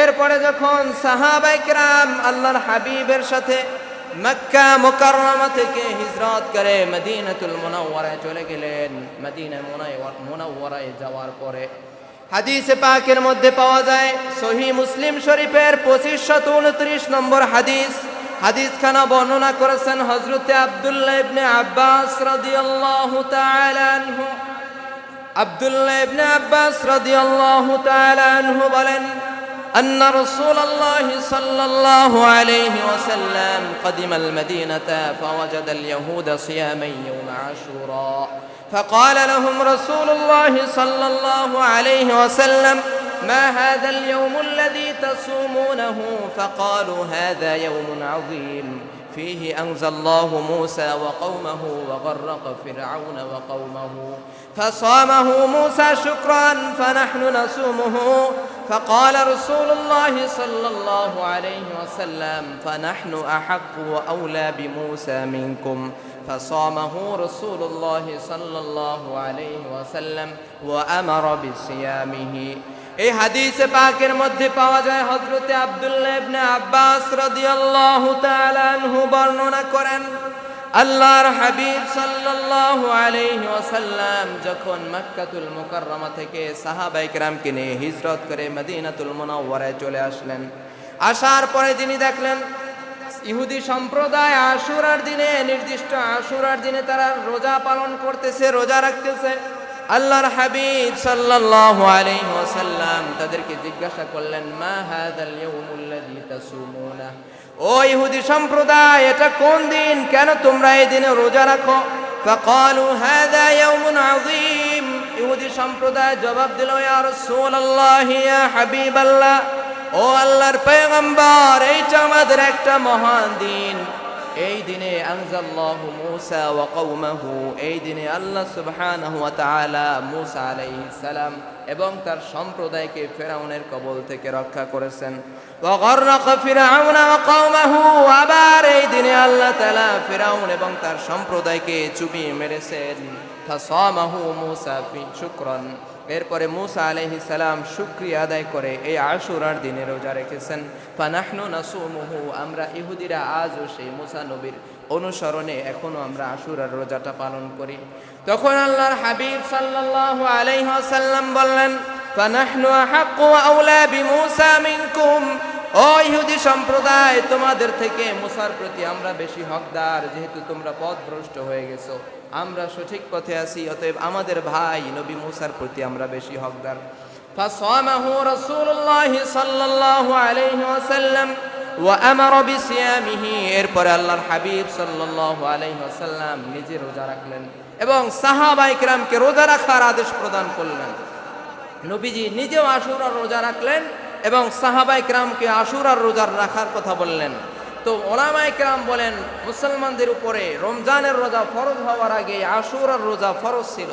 এরপরে যখন সাহাবাইকরাম আল্লাহর হাবিবের সাথে মক্কা মুকাররমা থেকে হিজরত করে মদিনাতুল মুনাওয়ারায় চলে গেলেন, মদিনা মুনাওয়ারায় যাওয়ার পরে হাদিসে পাকের মধ্যে পাওয়া যায়, সহি মুসলিম শরীফের পঁচিশশত উনত্রিশ নম্বর হাদিস। হাদিস খানা বর্ণনা করেছেন হজরতে আবদুল্লাহ ইবনে আব্বাস রাদিয়াল্লাহু তাআলা আনহু। আব্দুল্লাহ ইবনে আব্বাস রাদিয়াল্লাহু তাআলা বলেন أن رسول الله صلى الله عليه وسلم قدم المدينة فوجد اليهود صياما يوم عاشوراء. فقال لهم رسول الله صلى الله عليه وسلم ما هذا اليوم الذي تصومونه؟ فقالوا هذا يوم عظيم. فيه أنزل الله موسى وقومه وغرق فرعون وقومه. فصامه موسى شكرا فنحن نصومه. فقال رسول الله صلى الله عليه وسلم فنحن أحق وأولى بموسى منكم فصامه رسول الله صلى الله عليه وسلم وأمر بصيامه এই হাদিসে পাকের মধ্যে পাওয়া যায় হজরতে আব্দুল্লাহ ইবনে আব্বাস রাদিয়াল্লাহু তাআলা আনহু বর্ণনা করেন আল্লাহর হাবিব সাল্লাল্লাহু আলাইহি ওয়াসাল্লাম যখন মক্কাতুল মুকাররমা থেকে সাহাবায়ে কেরামকে নিয়ে হিজরত করে মদিনাতুল মুনাওয়ারায় চলে আসলেন। আসার পরে তিনি দেখলেন, ইহুদি সম্প্রদায় আশুরার দিনে, নির্দিষ্ট আশুরার দিনে তারা রোজা পালন করতেছে, রোজা রাখতেছে। আল্লাহর হাবিব সাল্লাল্লাহু আলাইহি ওয়াসাল্লাম তাদেরকে জিজ্ঞাসা করলেন, মা হাযাল ইয়াউমুল্লাযী তাসুমুনা? ও ইহুদি সম্প্রদায় এটা কোন দিন কেন তোমরা এই দিনে রোজা রাখো فقالوا هذا يوم عظيم ইহুদি সম্প্রদায় জবাব দিল ইয়া রাসূলুল্লাহ ইয়া হাবিবাল্লাহ ও আল্লাহর পয়গম্বর এইটা আমাদের একটা মহান দিন এই দিনে আনজাল্লাহু মুসা ওয়া কওমাহু, এই দিনে আল্লাহ সুবহানাহু ওয়া তাআলা মুসা আলাইহিস সালাম এবং তার সম্প্রদায়কে ফেরাউনের কবল থেকে রক্ষা করেছেন। ওয়া গররাকা ফিরআউন ওয়া কওমাহু, আবার এই দিনে আল্লাহ তাআলা ফেরাউন এবং তার সম্প্রদায়কে চুবিয়ে মেরেছেন। ফাসামাহু মুসা ফি শুকরান। এরপরে মুসা আলহি সালাম শুক্রিয়া আদায় করে এই আশুরার দিনে রোজা রেখেছেন। ফানাহনু নাসুমুহু, আমরা ইহুদিরা আজও সেই মুসা নবীর অনুসরণে এখনও আমরা আশুরার রোজাটা পালন করি। তখন আল্লাহর হাবিব সাল্লাল্লাহু আলাইহি ওয়াসাল্লাম বললেন, ফানাহনু আহাক্কু আউলা বিমুসা মিনকুম। ও ইহুদি সম্প্রদায় তোমাদের থেকে মুসার প্রতি আমরা বেশি হকদার যেহেতু তোমরা পথভ্রষ্ট হয়ে গেছো আমরা সঠিক পথে আছি অতএব আমাদের ভাই নবী মুসার প্রতি আমরা বেশি হকদার فصامه رسول الله صلى الله عليه وسلم وأمر بصيامه এরপরে আল্লাহর হাবিব সাল্লাল্লাহু আলাইহি ওয়াসাল্লাম নিজে রোজা রাখলেন এবং সাহাবা ইকরামকে রোজা রাখার আদেশ প্রদান করলেন নবীজি নিজেও আশুরার রোজা রাখলেন এবং সাহাবাই ক্রামকে আশুরার রোজার রাখার কথা বললেন। তো ওলামাই ক্রাম বলেন, মুসলমানদের উপরে রমজানের রোজা ফরজ হওয়ার আগে আশুরার রোজা ফরজ ছিল।